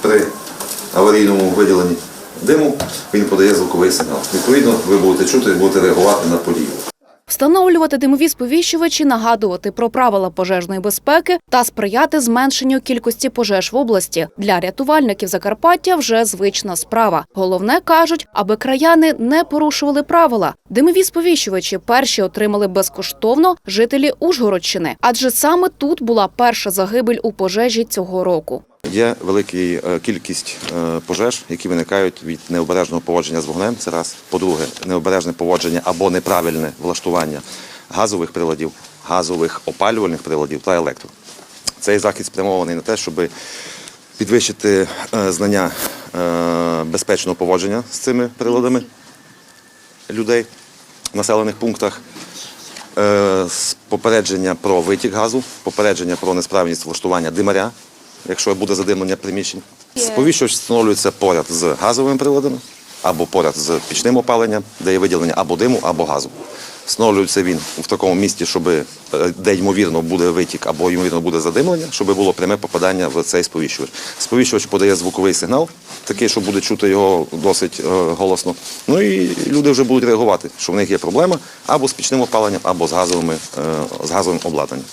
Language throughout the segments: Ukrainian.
при аварійному виділенні диму він подає звуковий сигнал. Відповідно, ви будете чути і будете реагувати на подію. Встановлювати димові сповіщувачі, нагадувати про правила пожежної безпеки та сприяти зменшенню кількості пожеж в області. Для рятувальників Закарпаття вже звична справа. Головне кажуть, аби краяни не порушували правила. Димові сповіщувачі перші отримали безкоштовно жителі Ужгородщини, адже саме тут була перша загибель у пожежі цього року. Є велика кількість е, пожеж, які виникають від необережного поводження з вогнем. Це раз. По-друге, необережне поводження або неправильне влаштування газових приладів, газових опалювальних приладів та електро. Цей захід спрямований на те, щоб підвищити е, знання е, безпечного поводження з цими приладами людей в населених пунктах. Е, попередження про витік газу, попередження про несправність влаштування димаря, якщо буде задимлення приміщень. Сповіщувач встановлюється поряд з газовими приладами або поряд з пічним опаленням, де є виділення або диму, або газу. Встановлюється він в такому місці, щоб е, де ймовірно буде витік або ймовірно буде задимлення, щоб було пряме попадання в цей сповіщувач. Сповіщувач подає звуковий сигнал, такий, що буде чути його досить е, голосно. Ну і люди вже будуть реагувати, що в них є проблема або з пічним опаленням, або з газовими е, з газовим обладнанням.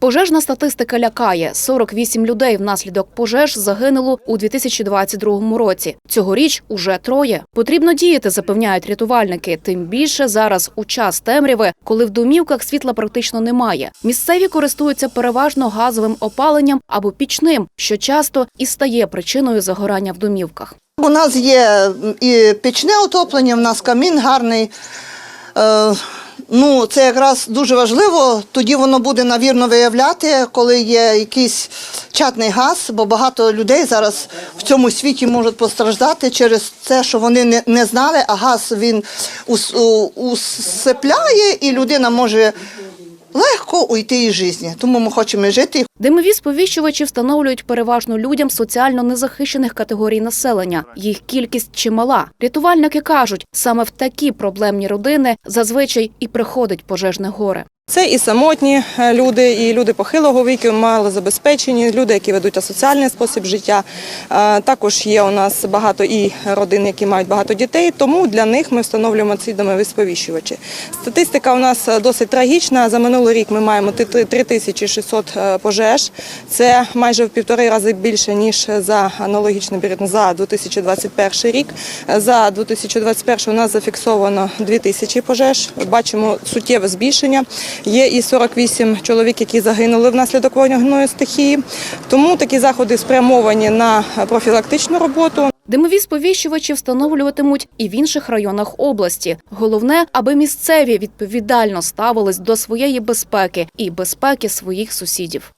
Пожежна статистика лякає. 48 людей внаслідок пожеж загинуло у 2022 році. Цьогоріч уже троє. Потрібно діяти, запевняють рятувальники. Тим більше зараз у час темряви, коли в домівках світла практично немає. Місцеві користуються переважно газовим опаленням або пічним, що часто і стає причиною загорання в домівках. У нас є і пічне отоплення, в нас камін гарний. Ну, це якраз дуже важливо. Тоді воно буде навірно виявляти, коли є якийсь чатний газ, бо багато людей зараз в цьому світі можуть постраждати через те, що вони не, не знали, а газ він ус, усипляє, і людина може легко уйти із життя. Тому ми хочемо жити Димові сповіщувачі встановлюють переважно людям соціально незахищених категорій населення. Їх кількість чимала. Рятувальники кажуть, саме в такі проблемні родини зазвичай і приходить пожежне горе. Це і самотні е, люди, і люди похилого віку, малозабезпечені, люди, які ведуть асоціальний спосіб життя. Е, Також є у нас багато і родин, які мають багато дітей, тому для них ми встановлюємо ці домові сповіщувачі. Статистика у нас е, досить трагічна. За минулий рік ми маємо ти- ти- 3600 е, пожеж. Це майже в півтори рази більше, ніж за аналогічний період за 2021 рік. За 2021 у нас зафіксовано 2000 пожеж. Бачимо суттєве збільшення. Є і 48 чоловік, які загинули внаслідок вогняної стихії. Тому такі заходи спрямовані на профілактичну роботу. Димові сповіщувачі встановлюватимуть і в інших районах області. Головне, аби місцеві відповідально ставились до своєї безпеки і безпеки своїх сусідів.